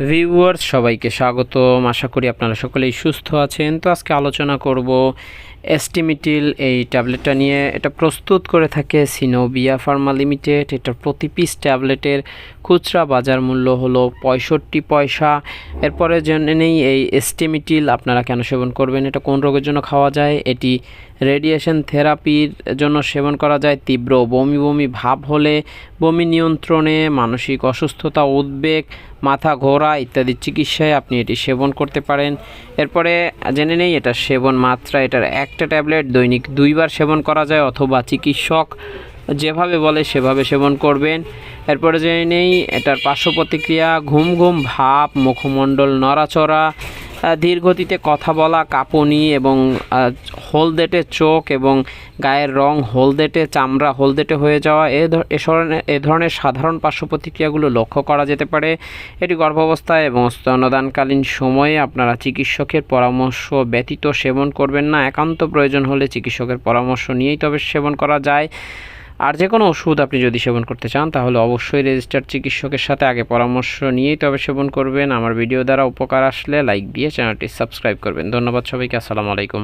Viewers সবাইকে স্বাগতম। আশা করি আপনারা সকলেই সুস্থ আছেন। তো আজকে আলোচনা করব এস্টিমিটিল এই ট্যাবলেটটা নিয়ে এটা প্রস্তুত করে থাকে সিনোবিয়া ফার্মা লিমিটেড এটার প্রতি পিস ট্যাবলেটের খুচরা বাজার মূল্য হলো পঁয়ষট্টি পয়সা। এরপরে জেনে নেই এই এস্টিমিটিল আপনারা কেন সেবন করবেন? এটা কোন রোগের জন্য খাওয়া যায়? এটি রেডিয়েশন থেরাপির জন্য সেবন করা যায়। তীব্র বমি বমি ভাব হলে বমি নিয়ন্ত্রণে, মানসিক অসুস্থতা, উদ্বেগ, মাথা ঘোরা ইত্যাদি চিকিৎসায় আপনি এটি সেবন করতে পারেন। এরপরে জেনে নেই এটা সেবন মাত্রা, এটার একটা ট্যাবলেট দৈনিক দুইবার সেবন করা যায় অথবা চিকিৎসক যেভাবে বলে সেভাবে সেবন করবেন। এরপরে জেনে নেই, এটার পার্শ্ব প্রতিক্রিয়া, ঘুম ঘুম ভাব, মুখমণ্ডল নড়াচড়া ধীর কথা বলা, কাঁপুনি এবং হলদেটে চোখ এবং গায়ের রং হলদেটে, চামড়া হলদেটে হয়ে যাওয়া, এ ধরনের এ ধরনের সাধারণ পার্শ্ব প্রতিক্রিয়াগুলো লক্ষ্য করা যেতে পারে। এটি গর্ভাবস্থায় এবং স্তনদানকালীন সময়ে আপনারা চিকিৎসকের পরামর্শ ব্যতীত সেবন করবেন না। একান্ত প্রয়োজন হলে চিকিৎসকের পরামর্শ নিয়েই তবে সেবন করা যায়। আর যে কোনো ওষুধ আপনি যদি সেবন করতে চান, তাহলে অবশ্যই রেজিস্টার্ড চিকিৎসকের সাথে আগে পরামর্শ নিয়েই তবে সেবন করবেন। আমার ভিডিও দ্বারা উপকার আসলে লাইক দিয়ে চ্যানেলটি সাবস্ক্রাইব করবেন। ধন্যবাদ সবাইকে, আসসালামু আলাইকুম।